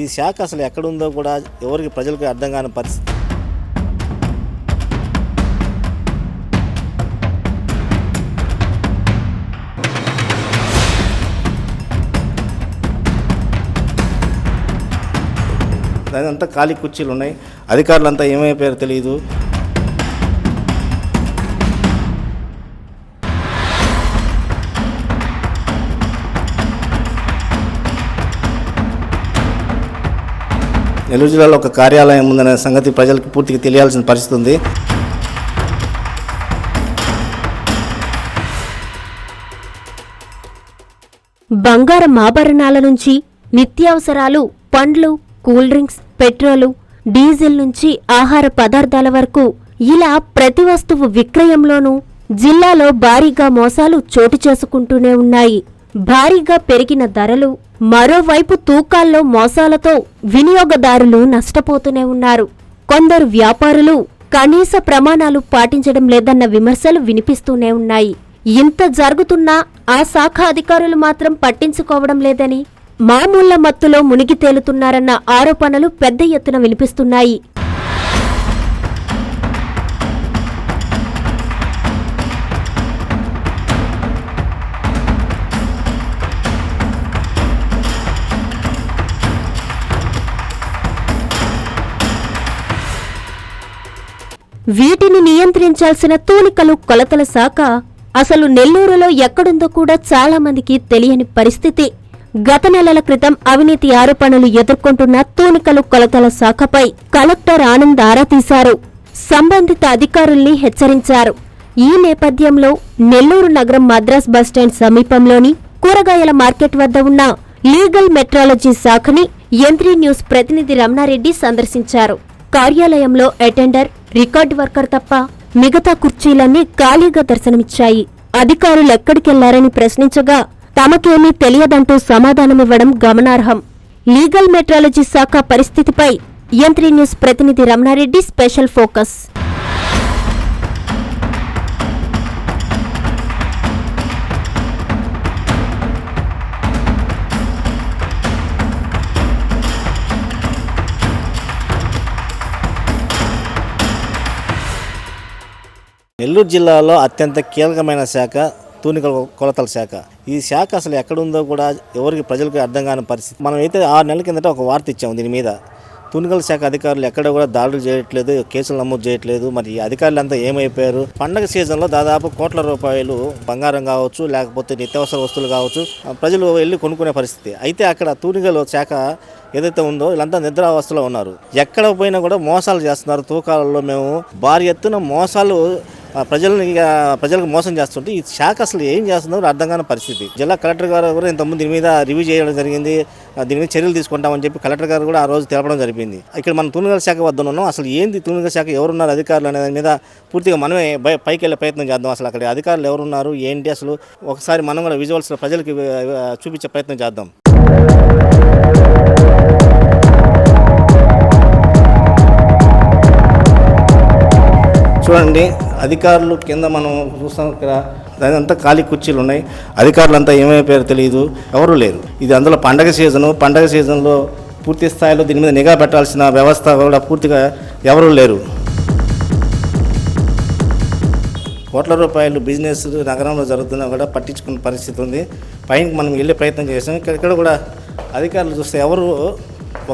ఈ శాఖ అసలు ఎక్కడుందో కూడా ఎవరికి ప్రజలకు అర్థం కాని పరిస్థితి. అదంతా ఖాళీ కుర్చీలు ఉన్నాయి. అధికారులంతా ఏమైపోయారో తెలియదు. నెల్లూరు జిల్లాలో ఒక కార్యాలయం ఉందనే సంగతి ప్రజలకు పూర్తిగా తెలియాల్సిన పరిస్థితి ఉంది. బంగారం ఆభరణాల నుంచి నిత్యావసరాలు పండ్లు కూల్ డ్రింక్స్ పెట్రోలు డీజిల్ నుంచి ఆహార పదార్థాల వరకు ఇలా ప్రతి వస్తువు విక్రయంలోనూ జిల్లాలో భారీగా మోసాలు చోటు చేసుకుంటూనే ఉన్నాయి. భారీగా పెరిగిన ధరలు మరోవైపు తూకాల్లో మోసాలతో వినియోగదారులు నష్టపోతూనే ఉన్నారు. కొందరు వ్యాపారులు కనీస ప్రమాణాలు పాటించడం లేదన్న విమర్శలు వినిపిస్తూనే ఉన్నాయి. ఇంత జరుగుతున్నా ఆ శాఖ అధికారులు మాత్రం పట్టించుకోవడం లేదని మామూళ్ళ మత్తులో మునిగి తేలుతున్నారన్న ఆరోపణలు పెద్ద ఎత్తున వినిపిస్తున్నాయి. వీటిని నియంత్రించాల్సిన తూనికలు కొలతల శాఖ అసలు నెల్లూరులో ఎక్కడుందో కూడా చాలా మందికి తెలియని పరిస్థితి. గత నెలల క్రితం అవినీతి ఆరోపణలు ఎదుర్కొంటున్న తూనికలు కొలతల శాఖపై కలెక్టర్ ఆనంద్ ఆరా తీశారు. సంబంధిత అధికారుల్ని హెచ్చరించారు. ఈ నేపథ్యంలో నెల్లూరు నగరం మద్రాస్ బస్టాండ్ సమీపంలోని కూరగాయల మార్కెట్ వద్ద ఉన్న లీగల్ మెట్రాలజీ శాఖని ఎంత్రీ న్యూస్ ప్రతినిధి రమణారెడ్డి సందర్శించారు. కార్యాలయంలో అటెండర్ రికార్డ్ వర్కర్ తప్ప మిగతా కుర్చీలన్నీ ఖాళీగా దర్శనమిచ్చాయి. అధికారులు ఎక్కడికెళ్ళారని ప్రశ్నించగా తమకేమీ తెలియదంటూ సమాధానమివ్వడం గమనార్హం. లీగల్ మెట్రాలజీ శాఖ పరిస్థితిపై ఎంత్రీ న్యూస్ ప్రతినిధి రమణారెడ్డి స్పెషల్ ఫోకస్. నెల్లూరు జిల్లాలో అత్యంత కీలకమైన శాఖ తూనికల కొలతల శాఖ. ఈ శాఖ అసలు ఎక్కడుందో కూడా ఎవరికి ప్రజలకు అర్థం కాని పరిస్థితి. మనం అయితే ఆరు నెలల కిందట ఒక వార్త ఇచ్చాము దీని మీద. తూనికల శాఖ అధికారులు ఎక్కడ కూడా దాడులు చేయట్లేదు కేసులు నమోదు చేయట్లేదు. మరి ఈ అధికారులు అంతా ఏమైపోయారు? పండగ సీజన్లో దాదాపు కోట్ల రూపాయలు బంగారం కావచ్చు లేకపోతే నిత్యావసర వస్తువులు కావచ్చు ప్రజలు వెళ్ళి కొనుక్కునే పరిస్థితి. అయితే అక్కడ తూనికల శాఖ ఏదైతే ఉందో వీళ్ళంతా నిద్రావస్థలో ఉన్నారు. ఎక్కడ పోయినా కూడా మోసాలు చేస్తున్నారు. తూకాలలో మేము భారీ ఎత్తున మోసాలు ప్రజలను ఇక ప్రజలకు మోసం చేస్తుంటే ఈ శాఖ అసలు ఏం చేస్తుందో అర్థం కాని పరిస్థితి. జిల్లా కలెక్టర్ గారు కూడా ఇంతకుముందు దీని మీద రివ్యూ చేయడం జరిగింది. దీని మీద చర్యలు తీసుకుంటామని చెప్పి కలెక్టర్ గారు కూడా ఆ రోజు తెలపడం జరిగింది. ఇక్కడ మనం తూనిగల శాఖ వద్ద ఉన్నాం. అసలు ఏంది తూనిగల శాఖ? ఎవరున్నారు అధికారులు అనే దాని మీద పూర్తిగా మనమే పైకి వెళ్ళే ప్రయత్నం చేద్దాం. అసలు అక్కడ అధికారులు ఎవరున్నారు? ఏంటి అసలు? ఒకసారి మనం కూడా విజువల్స్ ప్రజలకి చూపించే ప్రయత్నం చేద్దాం. చూడండి అధికారులు కింద మనం చూస్తాం ఇక్కడ. అదంతా ఖాళీ కుర్చీలు ఉన్నాయి. అధికారులంతా ఏమైపోయారో తెలియదు. ఎవరు లేరు. ఇది అందులో పండగ సీజను. పండగ సీజన్లో పూర్తి స్థాయిలో దీని మీద నిఘా పెట్టాల్సిన వ్యవస్థ కూడా పూర్తిగా ఎవరూ లేరు. కోట్ల రూపాయలు బిజినెస్ నగరంలో జరుగుతున్నా కూడా పట్టించుకున్న పరిస్థితి ఉంది. పైకి మనం వెళ్ళే ప్రయత్నం చేసాం. ఇక్కడ ఇక్కడ కూడా అధికారులు చూస్తే ఎవరు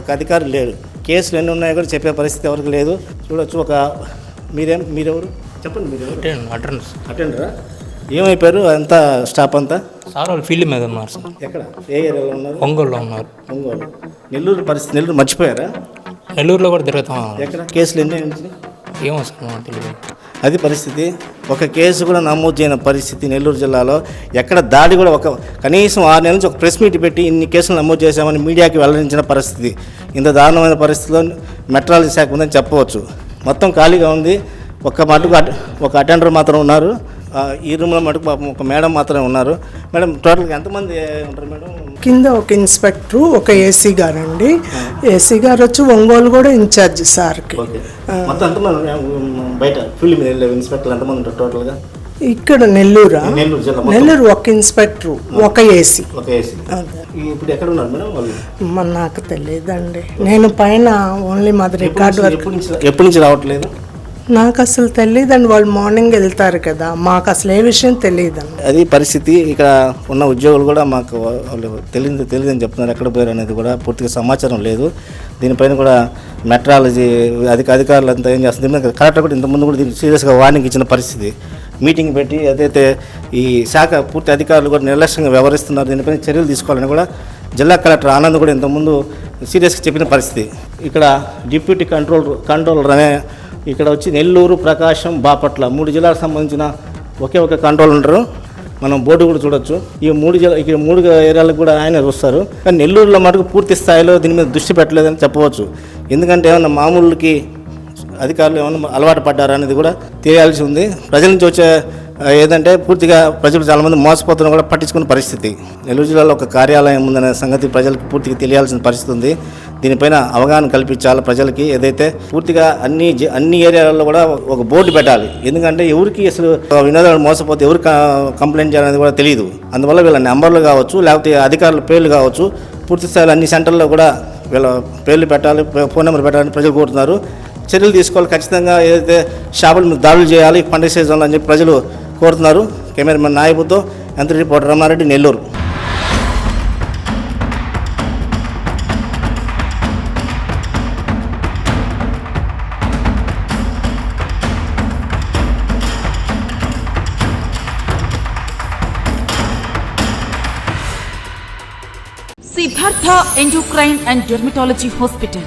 ఒక అధికారి లేడు. కేసులు ఎన్ని ఉన్నాయో కూడా చెప్పే పరిస్థితి ఎవరికి లేదు. చూడొచ్చు. ఒక మీరేం మీరెవరు? చెప్పండి మీరు అటెండ్ అటెండరా? ఏమైపోయారు? అంతా స్టాఫ్ అంతా? సార్ వాళ్ళు ఫీల్డ్ మీద ఉన్నారు సార్. ఎక్కడ? ఏ ఏరియాలో ఉన్నారు? ఒంగోలులో ఉన్నారు. ఒంగోలు. నెల్లూరు పరిస్థితి నెల్లూరు మర్చిపోయారా? నెల్లూరులో కూడా తిరుగుతాం. ఎక్కడ? కేసులు ఎన్ని? ఏమో సార్ తెలియదు. అది పరిస్థితి. ఒక కేసు కూడా నమోదు చేయని పరిస్థితి నెల్లూరు జిల్లాలో. ఎక్కడ దాడి కూడా ఒక కనీసం ఆరు నెలల నుంచి ఒక ప్రెస్ మీట్ పెట్టి ఇన్ని కేసులు నమోదు చేశామని మీడియాకి వెల్లడించిన పరిస్థితి. ఇంత దారుణమైన పరిస్థితిలో మెట్రాలజీ శాఖ ఉందని చెప్పవచ్చు. మొత్తం ఖాళీగా ఉంది. ఒక మటుకు ఒక అటెండర్ మాత్రం ఉన్నారు. ఈ రూమ్లో మటుకు పాపం ఒక మేడం మాత్రమే ఉన్నారు. మేడం టోటల్గా ఎంతమంది ఉంటారు మేడం? కింద ఒక ఇన్స్పెక్టరు ఒక ఏసీ గారు అండి ఏసీ గారు వచ్చి ఒంగోలు కూడా ఇన్ఛార్జ్ సార్కి. ఓకే. మొత్తం ఎంతమంది బయట ఫీల్డ్ మీద వెళ్ళే ఇన్స్పెక్టర్లు ఎంతమంది ఉంటారు టోటల్గా? ఇక్కడ నెల్లూరా? నెల్లూరు ఒక ఇన్స్పెక్టరు ఒక ఏసీ. ఇప్పుడు ఎక్కడ ఉన్నారు మేడం నాకు తెలియదండి. నేను పైన ఓన్లీ మాది రికార్డ్ ఎప్పటి నుంచి రావట్లేదు? నాకు అసలు తెలియదండి వాళ్ళు మార్నింగ్ వెళ్తారు కదా. మాకు అసలు ఏ విషయం తెలియదండి అది పరిస్థితి. ఇక్కడ ఉన్న ఉద్యోగులు కూడా మాకు వాళ్ళు తెలియదు తెలియదని చెప్తున్నారు. ఎక్కడ పోయారు అనేది కూడా పూర్తిగా సమాచారం లేదు. దీనిపైన కూడా మెట్రాలజీ అధిక అధికారులు అంతా ఏం చేస్తుంది కలెక్టర్ కూడా ఇంతకుముందు కూడా దీనికి సీరియస్గా వార్నింగ్ ఇచ్చిన పరిస్థితి. మీటింగ్ పెట్టి అదైతే ఈ శాఖ పూర్తి అధికారులు కూడా నిర్లక్ష్యంగా వ్యవహరిస్తున్నారు దీనిపైన చర్యలు తీసుకోవాలని కూడా జిల్లా కలెక్టర్ ఆనంద్ కూడా ఇంతకుముందు సీరియస్గా చెప్పిన పరిస్థితి. ఇక్కడ డిప్యూటీ కంట్రోల్ కంట్రోలర్ అనే ఇక్కడ వచ్చి నెల్లూరు ప్రకాశం బాపట్ల మూడు జిల్లాలకు సంబంధించిన ఒకే ఒక కంట్రోల్ ఉంటారు మనం బోర్డు కూడా చూడొచ్చు. ఈ మూడు జిల్లా ఇక్కడ మూడు ఏరియాలకు కూడా ఆయన చూస్తారు కానీ నెల్లూరులో మటుకు పూర్తి స్థాయిలో దీని మీద దృష్టి పెట్టలేదని చెప్పవచ్చు. ఎందుకంటే ఏమన్నా మామూలుకి అధికారులు ఏమైనా అలవాటు పడ్డారా అనేది కూడా తెలియాల్సి ఉంది. ప్రజల నుంచి వచ్చే ఏదంటే పూర్తిగా ప్రజలు చాలామంది మోసపోతున్న కూడా పట్టించుకునే పరిస్థితి. నెల్లూరు జిల్లాలో ఒక కార్యాలయం ఉందనే సంగతి ప్రజలకు పూర్తిగా తెలియాల్సిన పరిస్థితి ఉంది. దీనిపైన అవగాహన కల్పించాలి ప్రజలకి. ఏదైతే పూర్తిగా అన్ని అన్ని ఏరియాలలో కూడా ఒక బోర్డు పెట్టాలి. ఎందుకంటే ఎవరికి అసలు వినోదాలు మోసపోతే ఎవరు కంప్లైంట్ చేయాలనేది కూడా తెలియదు అందువల్ల వీళ్ళ నెంబర్లు కావచ్చు లేకపోతే అధికారుల పేర్లు కావచ్చు పూర్తి స్థాయిలో అన్ని సెంటర్లో కూడా వీళ్ళ పేర్లు పెట్టాలి ఫోన్ నెంబర్ పెట్టాలని ప్రజలు కోరుతున్నారు. చర్యలు తీసుకోవాలి. ఖచ్చితంగా ఏదైతే షాపుల మీద దాడులు చేయాలి పండుగ సీజన్లో అని చెప్పి ప్రజలు కోరుతున్నారు. కెమెరామెన్ నాయబుద్దో ఎంత reporter Rama Reddy Nellore. Siddhartha endocrine and dermatology hospital